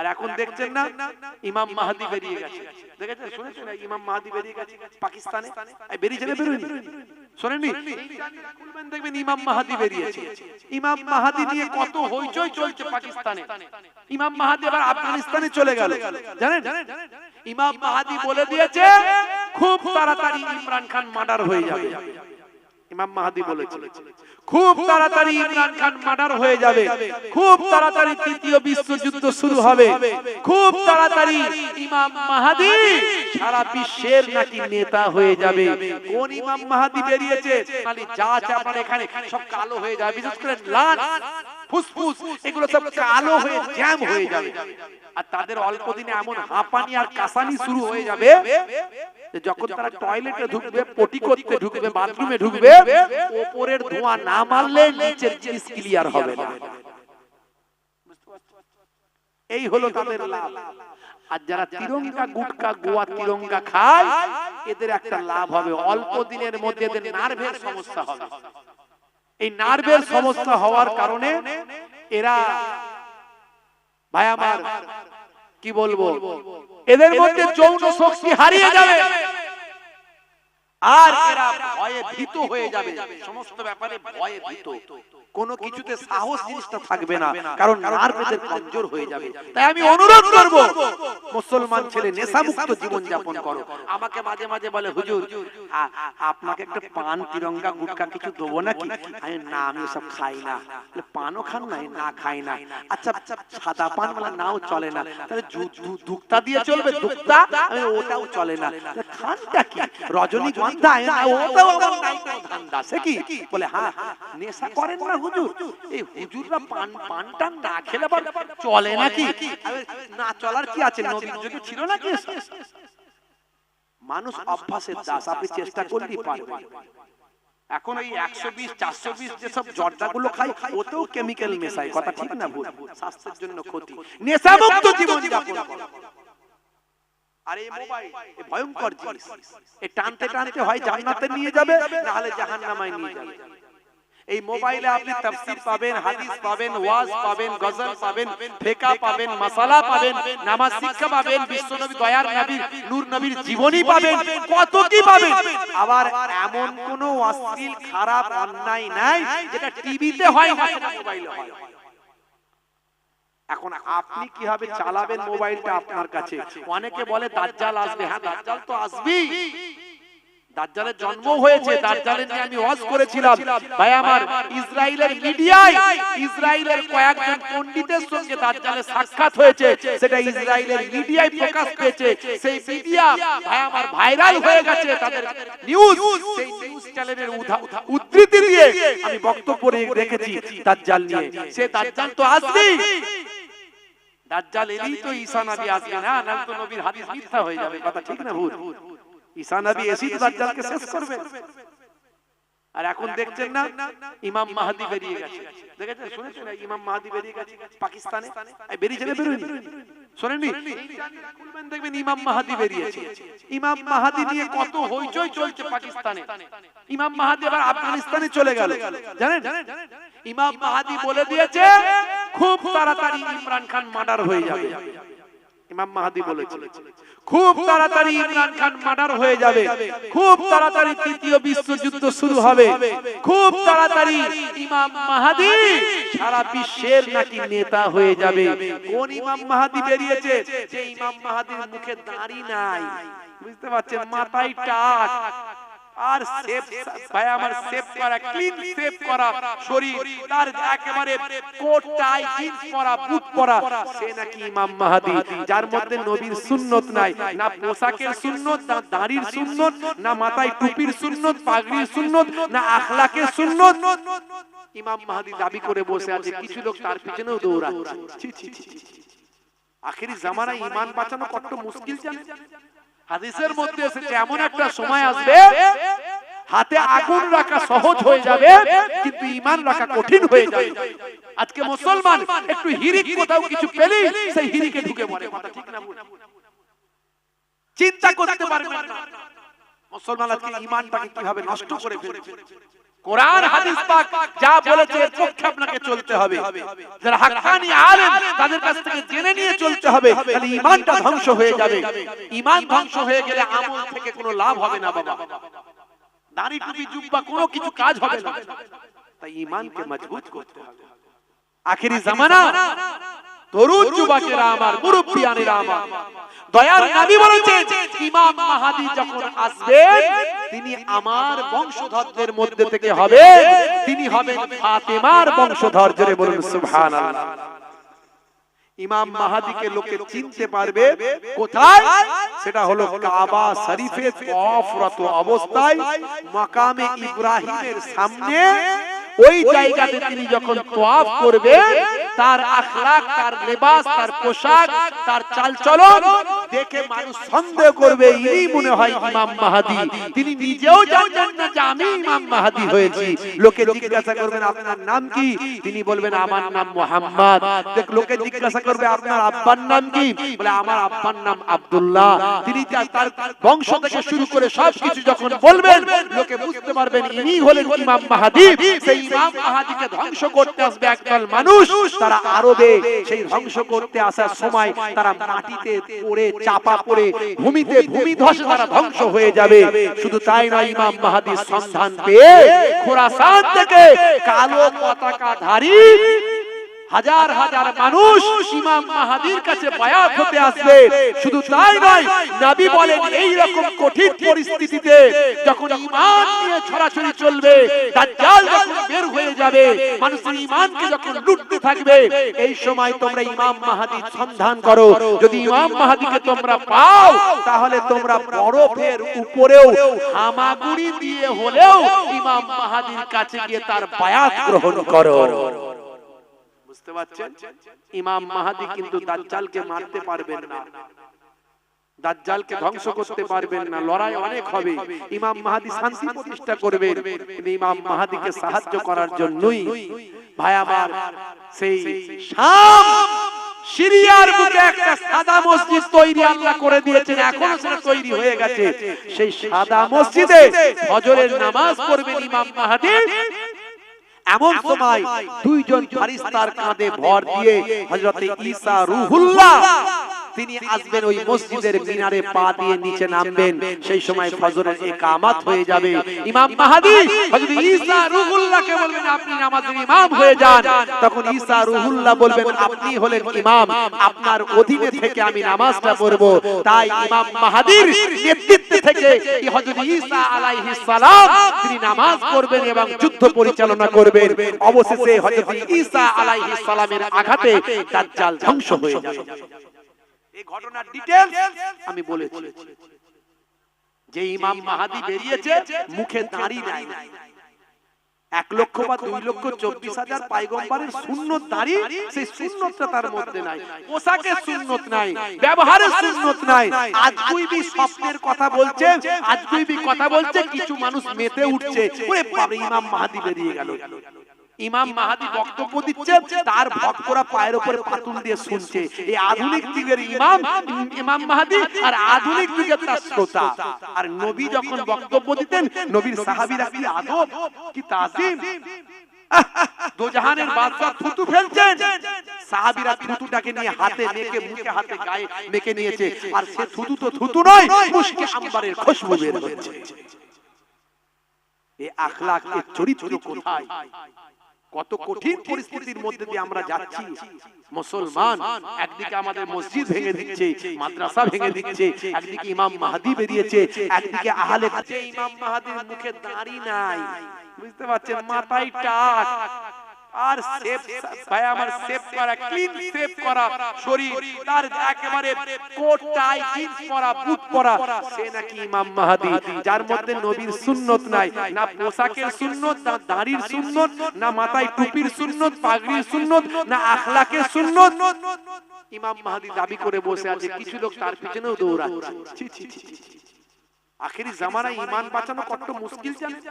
আর এখন দেখছেন না ইমাম মাহাদি বেরিয়ে গেছে। দেখেছেন? শুনেছেন? ইমাম মাহাদি বেরিয়ে গেছে পাকিস্তানে? বেরিয়েছে না বেরোয়নি? শোনেননি? খুলবেন দেখবেন ইমাম মাহাদি বেরিয়েছে ইমাম মাহাদি নিয়ে কত হইচই চলছে পাকিস্তানে। ইমাম মাহাদি আবার আফগানিস্তানে চলে গেল। জানেন? ইমাম মাহাদি বলে দিয়েছে খুব তাড়াতাড়ি ইমরান খান মার্ডার হয়ে যাবে। ইমাম মাহাদি বলেছিল খুব তাড়াতাড়ি ইমরান খান মার্ডার হয়ে যাবে খুব তাড়াতাড়ি তৃতীয় বিশ্বযুদ্ধ শুরু হবে খুব তাড়াতাড়ি ইমাম মাহাদি সারা বিশ্বের নাকি নেতা হয়ে যাবে। কোন ইমাম মাহাদি বেরিয়েছে? খালি যা আছে আপনার এখানে সব কালো হয়ে যাবে। বিশেষ করে লাল ফুসফুস এগুলো সব কালো হয়ে জ্যাম হয়ে যাবে। আর তাদের অল্প দিনে এমন হাঁপানি আর কাসানি শুরু হয়ে যাবে যখন তারা টয়লেটে ঢুকবে পটি করতে ঢুকবে বাথরুমে ঢুকবে ওপরের ধোঁয়া না মারলে নিচের জিনিস ক্লিয়ার হবে না। এই হলো তাদের লাভ। আর যারা তিরঙ্গা গুটকা গোয়া তিরঙ্গা খায় এদের একটা লাভ হবে। অল্প দিনের মধ্যে এদের নার্ভের সমস্যা হবে। এই নার্ভের সমস্যা হওয়ার কারণে এরা ভাই আমার কি বলব? এদের মধ্যে যৌন শক্তি হারিয়ে যাবে। আর এরা ভয়ে ভীত হয়ে যাবে। সমস্ত ব্যাপারে ভয়ে ভীত। কোনো কিছুতে সাহস জিনিসটা থাকবে না, কারণ নার্ভেদের কমজোর হয়ে যাবে। তাই আমি অনুরোধ করব, মুসলমান ছেলে, নেশামুক্ত জীবন যাপন করো। আমাকে মাঝে মাঝে বলে, হুজুর আপনাকে একটা পান, তিরঙ্গা, গুটকা কিছু দেবো নাকি? আমি, না, আমি সব খাই না। পানও খান না না খাই না। আচ্ছা সাদা পান বলে নাও চলে না। তাহলে দুক্তা দিয়ে চলবে দুক্তা ওটাও চলে না। খানটা কি? রজনীগন্ধা না, ওটাও আমার নাই। কোনো ধান্দা সে কি? বলে হ্যাঁ নেশা করেন না হুজুর। এই হুজুররা পান পানটা না খেলে চলে নাকি? না চলার কি আছে? নবীর যুগে ছিল নাকি মানুষ অভ্যাসের দাস আপনি চেষ্টা করলেই পারবেন। এখন ওই একশো বিশ চারশো বিশ যেসব জর্দাগুলো খাই ওতেও কেমিক্যাল মেশাই কথা ঠিক না ভুল? স্বাস্থ্যের জন্য ক্ষতি। নেশামুক্ত জীবন যাপন। আর এই মোবাইল ভয়ঙ্কর জিনিস। এ টানতে টানতে হয় জান্নাতে নিয়ে যাবে না হলে জাহান্নামায় নিয়ে যাবে। এই মোবাইলে আপনি তাফসীর পাবেন হাদিস পাবেন ওয়াজ পাবেন গজল পাবেন ফেকা পাবেন মাসালা পাবেন নামাজ শিক্ষা পাবেন বিশ্বনবী দয়ার নবীর নূর নবীর জীবনী পাবেন কত কি পাবেন? আবার এমন কোন অশ্লীল খারাপ অন্যায় নাই যেটা টিভিতে হয় না মোবাইলে হয়। এখন আপনি কীভাবে চালাবেন মোবাইলটা আপনার কাছে? অনেকে বলে দাজ্জাল আসবে। হ্যাঁ দাজ্জাল তো আসবেই। দাজ্জালের জন্ম হয়েছে দাজ্জালের নিয়ে আমি ওয়াজ করেছিলাম। ভাই আমার ইসরায়েলের মিডিয়ায় ইসরায়েলের কয়েকজন পণ্ডিতের সঙ্গে দাজ্জালের সাক্ষাৎ হয়েছে। সেটা ইসরায়েলের মিডিয়ায় প্রকাশ পেয়েছে। সেই মিডিয়া ভাই আমার ভাইরাল হয়ে গেছে তাদের নিউজ সেই নিউজ চ্যানেলের উদ্ধৃতি দিয়ে আমি বক্তব্য রেখেছি দাজ্জাল নিয়ে। সে দাজ্জাল তো আসবেই। দাজ্জাল এলেই তো ঈসা নবী আসবে না না তো নবীর হাদিস মিথ্যা হয়ে যাবে কথা ঠিক না ভুল ঈসা নবী এসেই তো দাজ্জালকে শেষ করবে আর এখন দেখছেন না ইমাম মাহাদি বেরিয়ে গেছে দেখেছেন শুনেছেন ইমাম মাহাদি বেরিয়ে গেছে পাকিস্তানে বেরিয়েছে না বেরোয়নি শোনেননি খুলবেন দেখবেন ইমাম মাহাদি বেরিয়েছে ইমাম মাহাদি নিয়ে কত হইচই চলছে পাকিস্তানে ইমাম মাহাদি আবার আফগানিস্তানে চলে গেল জানেন ইমাম মাহাদি বলে দিয়েছে খুব তাড়াতাড়ি ইমরান খান মার্ডার হয়ে যাবে। ইমাম মাহাদি বলেছিল খুব তাড়াতাড়ি ইমরান খান মার্ডার হয়ে যাবে। খুব তাড়াতাড়ি তৃতীয় বিশ্বযুদ্ধ শুরু হবে। খুব তাড়াতাড়ি ইমাম মাহাদি সারা বিশ্বের নাকি নেতা হয়ে যাবে। কোন ইমাম মাহাদি বেরিয়েছে? যে ইমাম মাহাদির মুখে দাড়ি নাই। বুঝতে পারছেন? মাথায় টাক। আর ভাই, আমার করা ক্লিন করা, শরীর, তার একেবারে কোট টাই জিন্স পরা বুট পরা, সে নাকি ইমাম মাহাদি, যার মধ্যে নবীর সুন্নত নাই, না পোশাকের সুন্নত, না দাড়ির সুন্নত, না মাথায় টুপির সুন্নত, পাগড়ির সুন্নত, না আখলাকের সুন্নত। ইমাম মাহাদি দাবি করে বসে আছে, কিছু লোক তার পিছনেও দৌড়াচ্ছে। আখেরি জামানায় ইমান বাঁচানো কত মুশকিল জানেন? হাদিসের মধ্যে এসেছে এমন একটা সময় আসবে হাতে আগুন রাখা সহজ হয়ে যাবে কিন্তু ইমান রাখা কঠিন হয়ে যাবে। আজকে মুসলমান একটু হিরিক কোথাও কিছু পেলে সেই হিরিকে ঢুকে পড়ে কথা ঠিক না চিন্তা করতে পারবেন না। মুসলমান আজকে ইমানটাকে কীভাবে নষ্ট করে ফেলছে কোরআন হাদিস পাক যা বলেছে এর পক্ষে আপনাকে চলতে হবে। যারা হাক্কানি আলেম তাদের কাছ থেকে জেনে নিয়ে চলতে হবে। তাহলে ঈমানটা ধ্বংস হয়ে যাবে। ঈমান ধ্বংস হয়ে গেলে আমল থেকে কোনো লাভ হবে না বাবা। দাড়ি টুপি জুব্বা কোনো কিছু কাজ হবে না। তাই ঈমানকে মজবুত করতে হবে। আখেরি জামানা ইমাম তিনি আমার মধ্যে থেকে হবে তিনি হবেন ফাতেমার বলুন ইমাম মাহাদিকে লোকে চিনতে পারবে কোথায়? সেটা হলো কাবা শরীফে তওয়াফরত অবস্থায়, মাকামে ইব্রাহিমের সামনে। ওই জায়গাতে তিনি যখন তোয়াফ করবে তার আখলাক তার লেবাস তার পোশাক তার চালচলন দেখে মানুষ সন্দেহ করবে ইনি মনে হয় ইমাম মাহাদি। তিনি নিজেও জানবেন না যে আমি ইমাম মাহাদি হয়েছি। লোকে জিজ্ঞাসা করবেন, আপনার নাম কি? তিনি বলবেন, আমার নাম মোহাম্মদ। দেখ, লোকে জিজ্ঞাসা করবে, আপনার আব্বার নাম কি? বলে, আমার আব্বার নাম আব্দুল্লাহ। তিনি তার- বংশ থেকে শুরু করে সবকিছু যখন বলবেন, লোকে বুঝতে পারবেন ইনি হলেন ইমাম মাহাদি। সেই ইমাম মাহাদিকে ধ্বংস করতে আসবে একদল মানুষ, তারা আরবে। সেই ধ্বংস করতে আসার সময় তারা মাটিতে পড়ে চাপা পড়ে ভূমিতে ভূমি ধসে তারা ধ্বংস হয়ে যাবে। শুধু তাই নয় ইমাম মাহাদির সন্ধান পেয়ে খোরাসান থেকে কালো পতাকাধারী হাজার হাজার মানুষ ইমাম মাহাদির কাছে বায়াত হতে আসবে শুধু তাই নয় নবী বলেন এই রকম কঠিন পরিস্থিতিতে যখন ঈমান নিয়ে ছড়াছড়ি চলবে দাজ্জাল যখন বের হয়ে যাবে মানুষের ঈমানকে যখন লুটতে থাকবে এই সময় তোমরা ইমাম মাহাদির সন্ধান করো। যদি ইমাম মাহাদিকে তোমরা পাও তাহলে তোমরা বরফের উপরেও হামাগুড়ি দিয়ে হলেও ইমাম মাহাদির কাছে গিয়ে তার বায়াত গ্রহণ করো বুঝতে পারছেন? ইমাম মাহাদি কিন্তু দাজ্জালকে মারতে পারবেন না। দাজ্জালকে ধ্বংস করতে পারবেন না। লড়াই অনেক হবে। ইমাম মাহাদি শান্তি প্রতিষ্ঠা করবেন। ইমাম মাহাদিকে সাহায্য করার জন্যই ভাই আমার সেই শাম সিরিয়ার বুকে একটা সাদা মসজিদ তৈরি আল্লাহ করে দিয়েছেন। এখনও সেটা তৈরি হয়ে গেছে। সেই সাদা মসজিদে ফজরের নামাজ পড়বেন ইমাম মাহাদি। এমন সময় দুইজন ফারিস্তার কাঁধে ভর দিয়ে হযরতে ঈসা রুহুল্লাহ তিনি আসবেন ওই মসজিদের মিনারে পা দিয়ে নিচে নামবেন। সেই সময় ফজরের ইকামত হয়ে যাবে। ইমাম মাহাদি, হযরত ঈসা রুহুল্লাহকে বলবেন, আপনি নামাজের ইমাম হয়ে যান। তখন ঈসা রুহুল্লাহ বলবেন, আপনি হলেন ইমাম। আপনার অধীনে থেকে আমি নামাজটা পড়ব। তাই ইমাম মাহাদির নেতৃত্বে থেকে হযরত ঈসা আলাইহিস সালাম, তিনি নামাজ পড়বেন এবং যুদ্ধ পরিচালনা করবেন। অবশেষে হযরত ঈসা আলাইহিস সালামের আঘাতে দাজ্জাল ধ্বংস হয়ে যাবে। এই ঘটনার ডিটেইলস আমি বলেছি। যে ইমাম মাহাদি বেরিয়েছে মুখে দাড়ি নাই। এক লক্ষ বা দুই লক্ষ চব্বিশ হাজার পাইগম্বারের দাড়ি সেই শূন্যতটা তার মধ্যে নাই। পোশাকের শূন্যত নাই। ব্যবহারের শূন্যত নাই স্বপ্নের কথা বলছে। আজ কুইবি কথা বলছে কিছু মানুষ মেতে উঠছে। ওরে বাবা ইমাম মাহাদি বেরিয়ে গেল। ইমাম মাহাদি বক্তব্য দিচ্ছে তার ভক্তরা পায়ের উপরে পাতুল দিয়ে শুনছে। এই আধুনিক যুগের ইমাম ইমাম মাহাদি আর আধুনিক যুগের তার শ্রোতা। আর নবী যখন বক্তব্য দিতেন, নবীর সাহাবীরা কি আদব, কি তাজিম? দোজাহানের বাদশাহ থুতু ফেলছেন। সাহাবীরা থুতুটাকে নিয়ে হাতে মেখে, মুখে হাতে গায়ে মেখে নিয়েছে। আর সে থুতু তো থুতু নয়, মুশকে আম্বারের খুশবু বের হচ্ছে এই আখলাক এর চরিত্র কোথায়? কত কঠিন পরিস্থিতির মধ্যে দিয়ে আমরা যাচ্ছি। মুসলমান একদিকে আমাদের মসজিদ ভেঙে দিচ্ছে মাদ্রাসা ভেঙে দিচ্ছে একদিকে ইমাম মাহাদি বেরিয়েছে একদিকে আহলে ইমাম মাহাদির মুখে দাঁড়িয়ে নাই। বুঝতে পারছেন? মাথায় টাক। আর সেফ ভাই, আমার সেফ করা ক্লিন সেফ করা শরীর, তার একেবারে কোট টাই জিন্স পরা বুট পরা, সে নাকি ইমাম মাহাদি, যার মধ্যে নবীর সুন্নত নাই, না পোশাকের সুন্নত, না দাড়ির সুন্নত, না মাথায় টুপির সুন্নত, পাগড়ির সুন্নত, না আখলাকের সুন্নত। ইমাম মাহাদি দাবি করে বসে আছে, কিছু লোক তার পিছনেও ছি। আখেরি জামানায় ইমান বাঁচানো কত মুশকিল জানেন?